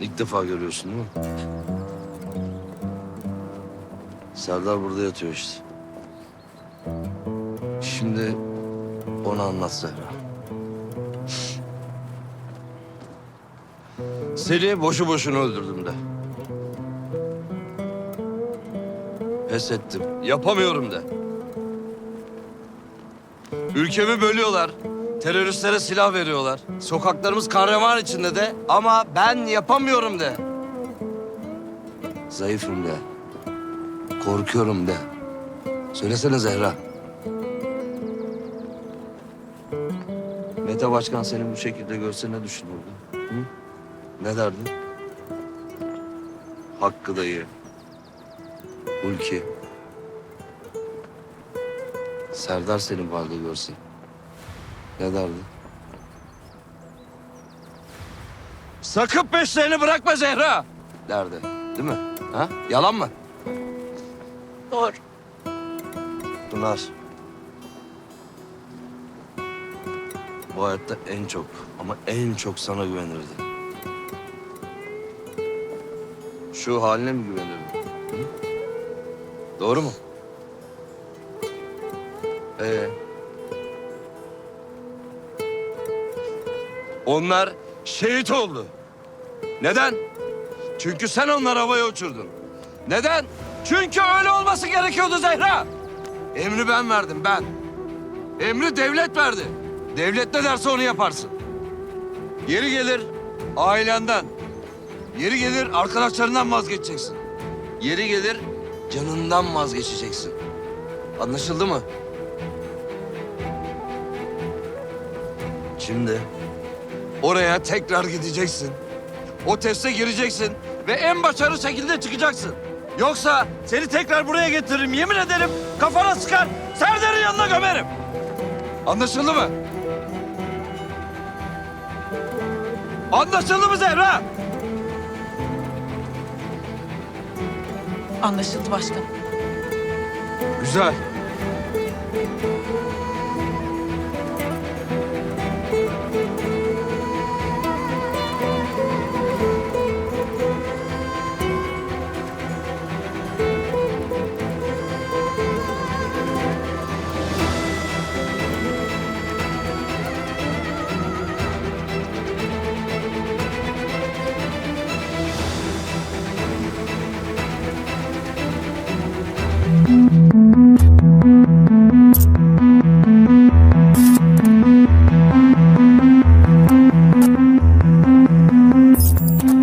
İlk defa görüyorsun değil mi? Serdar burada yatıyor işte. Şimdi onu anlat Zehra. Seni boşu boşuna öldürdüm de. Pes ettim. Yapamıyorum de. Ülkemi bölüyorlar. Teröristlere silah veriyorlar. Sokaklarımız kahraman içinde de ama ben yapamıyorum de. Zayıfım de. Korkuyorum de. Söylesene Zehra. Mete Başkan seni bu şekilde görse ne düşünürdü? Hı? Ne derdin? Hakkı dayı. Hulki. Serdar seni bu halde görse. Ne derdi? Sakın peşlerini bırakma Zehra. Derdi. Değil mi? Ha? Yalan mı? Doğru. Pınar. Bu hayatta en çok ama en çok sana güvenirdi. Şu haline mi güvenirdi? Hı? Doğru mu? Ee? Onlar şehit oldu. Neden? Çünkü sen onları havaya uçurdun. Neden? Çünkü öyle olması gerekiyordu Zehra. Emri ben verdim ben. Emri devlet verdi. Devlet ne derse onu yaparsın. Yeri gelir ailenden. Yeri gelir arkadaşlarından vazgeçeceksin. Yeri gelir canından vazgeçeceksin. Anlaşıldı mı? Şimdi oraya tekrar gideceksin. O teste gireceksin ve en başarılı şekilde çıkacaksın. Yoksa seni tekrar buraya getiririm yemin ederim kafana sıkar Serdar'ın yanına gömerim. Anlaşıldı mı? Anlaşıldı mı Zehra? Anlaşıldı başkanım. Güzel.